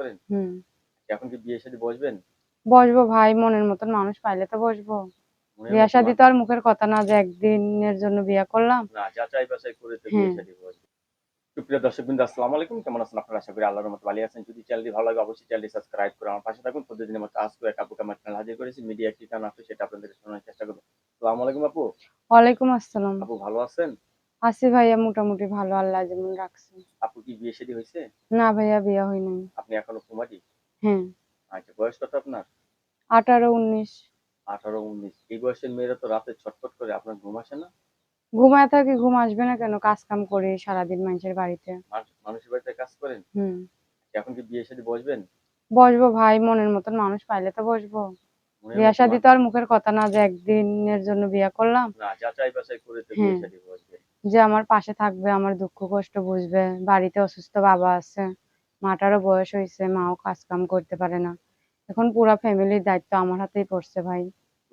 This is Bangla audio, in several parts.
করেন? হুম। এখন কি বিয়ে শাদী বসবেন? বসবো ভাই মনের মতন মানুষ পাইলে তো বসবো। বিয়া শাদি তো আর মুখের কথা না যে একদিনের জন্য বিয়া করলাম। না যাচাই বাছাই করে তো বিয়ে। শাদী বসবে। সুপ্রিয় দর্শক বিন্দু আসসালামু আলাইকুম। কেমন আছেন আপনারা? আশা করি আল্লাহর মতো ভালো আছেন। যদি চ্যানেলটি ভালো লাগে অবশ্যই চ্যানেলটি সাবস্ক্রাইব করে আমার পাশে থাকুন। প্রতিদিনের মতো আজকে এক আপুকে আমার চ্যানেল হাজির করেছি। মিডিয়া কি কারণ আছে সেটা আপনাদের শোনার চেষ্টা করব। আসসালামু আলাইকুম আপু। ওয়ালাইকুম আসসালাম। আপু ভালো আছেন? আছি ভাইয়া মোটামুটি ভালো আল্লাহ যেমন রাখছে। আপু কি বিয়ে শাদী হয়েছে? না ভাইয়া বিয়া হয় নাই। আপনি এখনও কুমারী হ্যাঁ। আচ্ছা বয়স কত আপনার? আঠারো উনিশ। আঠারো উনিশ। এই বয়সের মেয়েরা তো রাতে ছটফট করে আপনার ঘুম আসে না? ঘুমায় থাকি ঘুম আসবে না কেন? কাজ কাম করি সারাদিন মানুষের বাড়িতে। মানুষ- মানুষের বাড়িতে কাজ করেন? হুম। এখন কি বিয়ে শাদী বসবেন? বসবো ভাই মনের মতন মানুষ পাইলে তো বসবো। বিয়া শাদি তো আর মুখের কথা না যে একদিনের জন্য বিয়া করলাম। না যাচাই বাছাই করে তো বিয়ে হ্যাঁ। শাদী বসবে। যে আমার পাশে থাকবে আমার দুঃখ কষ্ট বুঝবে বাড়িতে অসুস্থ বাবা আছে মাটারও বয়স হয়েছে মাও কাজ কাম করতে পারে না। এখন পুরা ফ্যামিলির দায়িত্ব আমার হাতেই পড়ছে ভাই।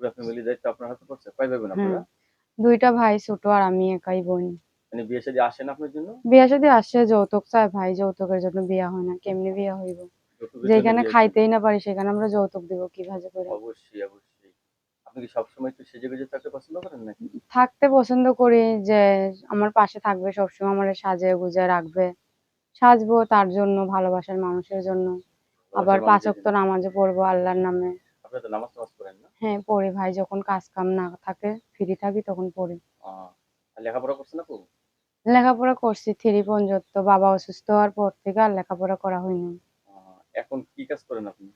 পুরো ফ্যামিলি দায়িত্ব আপনার হাতে পড়ছে? কয় ভাই বোন আপনারা? দুইটা ভাই ছোট আর আমি একাই বোন। মানে বিয়ে শাদী আসে না আপনার জন্য? বিয়া যদি আসে যৌতুক চায় ভাই যৌতুকের জন্য বিয়া হয় না কেমনি বিয়া হইব? যেখানে খাইতেই না পারি সেখানে আমরা যৌতুক দিব কীভাবে করে? অবশ্যই অবশ্যই। আপনি কি সবসময় একটু সেজে গুজে থাকতে পছন্দ করেন নাকি? থাকতে পছন্দ করি যে আমার পাশে থাকবে সবসময় আমার সাজে গুজে রাখবে। সাজবো তার জন্য ভালোবাসার মানুষের জন্য। আবার পাঁচ ওয়াক্ত। নামাজও পড়ব আল্লাহর নামে। আপনি তো নামাজ টামাজ পড়েন না? হ্যাঁ পড়ি ভাই যখন কাজ কাম না থাকে ফ্রি থাকি তখন পড়ি। লেখাপড়া করছেন আপু? লেখাপড়া করছি থ্রি পর্যন্ত বাবা অসুস্থ হওয়ার পর থেকে আর লেখাপড়া করা হয়নি। এখন কি কাজ করেন আপনি?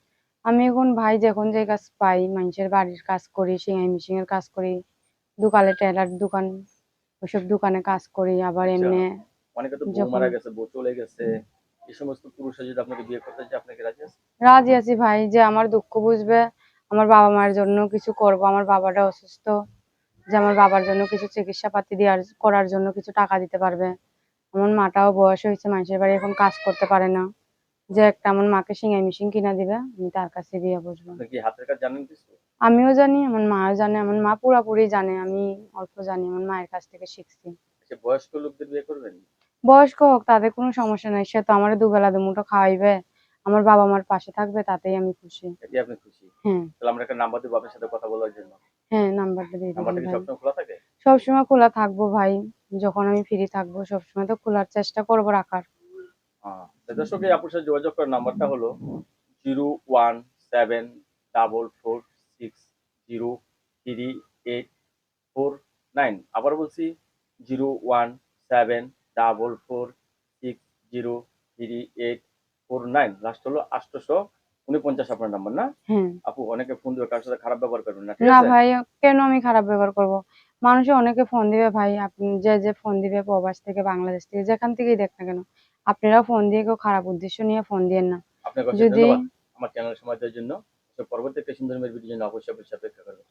আমি এখন ভাই যখন যে কাজ পাই মানুষের বাড়ির কাজ করি সিঙাই মিশিং এর কাজ করি দোকানে টেলার দোকান ওইসব দোকানে কাজ করি আবার আচ্ছা। এমনি অনেকে তো বউ মারা গেছে বউ চলে গেছে এই সমস্ত পুরুষরা যদি আপনাকে বিয়ে করতে চায় আপনাকে রাজি আছে রাজি আছি ভাই যে আমার দুঃখ বুঝবে আমার বাবা মায়ের জন্য কিছু করব আমার বাবাটা অসুস্থ যে আমার বাবার জন্য কিছু চিকিৎসা পাতি দেওয়ার করার জন্য কিছু টাকা দিতে পারবে আমার মাটাও বয়স হয়েছে মানুষের বাড়ি এখন কাজ করতে পারে না যে একটা আমার মাকে সিঙাই মেশিন কিনা দিবে আমি তার কাছে বিয়ে বসবো। আপনি কি হাতের কাজ জানেন কিছু? আমিও জানি আমার মাও জানে আমার মা পুরাপুরি জানে আমি অল্প জানি আমার মায়ের কাছ থেকে শিখছি। বয়স্ক লোকদের বিয়ে করবেন? বয়স্ক হোক তাদের কোনো সমস্যা নাই সে তো আমার দুবেলা দুমুঠো খাওয়াইবে আমার বাবা মার পাশে থাকবে তাতেই আমি খুশি। আপনি খুশি? হ্যাঁ। তাহলে আমরা একটা নাম্বার দেবো আপনার সাথে কথা বলার জন্য। হ্যাঁ নাম্বারটা দিয়ে দিবেন সবসময় খোলা থাকে? সবসময় খোলা থাকব ভাই যখন আমি ফ্রি থাকব সবসময় তো খোলার চেষ্টা করব রাখার। দর্শক এই আপুর সাথে যোগাযোগ করার নাম্বারটা হলো zero one seven double four six zero three eight four nine. আবার বলছি zero one seven double four six zero three eight four nine. Last হলো আটশোশো উনপঞ্চাশ আপনার নাম্বার না? হ্যাঁ আপু অনেকে ফোন দেবে কারোর সাথে খারাপ ব্যবহার করবেন না না ভাই কেন আমি খারাপ ব্যবহার করব? মানুষে অনেকে ফোন দিবে ভাই আপনি যে যে ফোন দিবে প্রবাস থেকে বাংলাদেশ থেকে যেখান থেকেই দেখ না কেন। আপনারা ফোন দিয়ে কেউ খারাপ উদ্দেশ্য নিয়ে ফোন দিয়েন না। যদি আমার চ্যানেল দেওয়ার জন্য। পরবর্তী কৃষ্ণ সুন্দর ভিডিও জন্য অবশ্যই অবশ্যই অপেক্ষা করবেন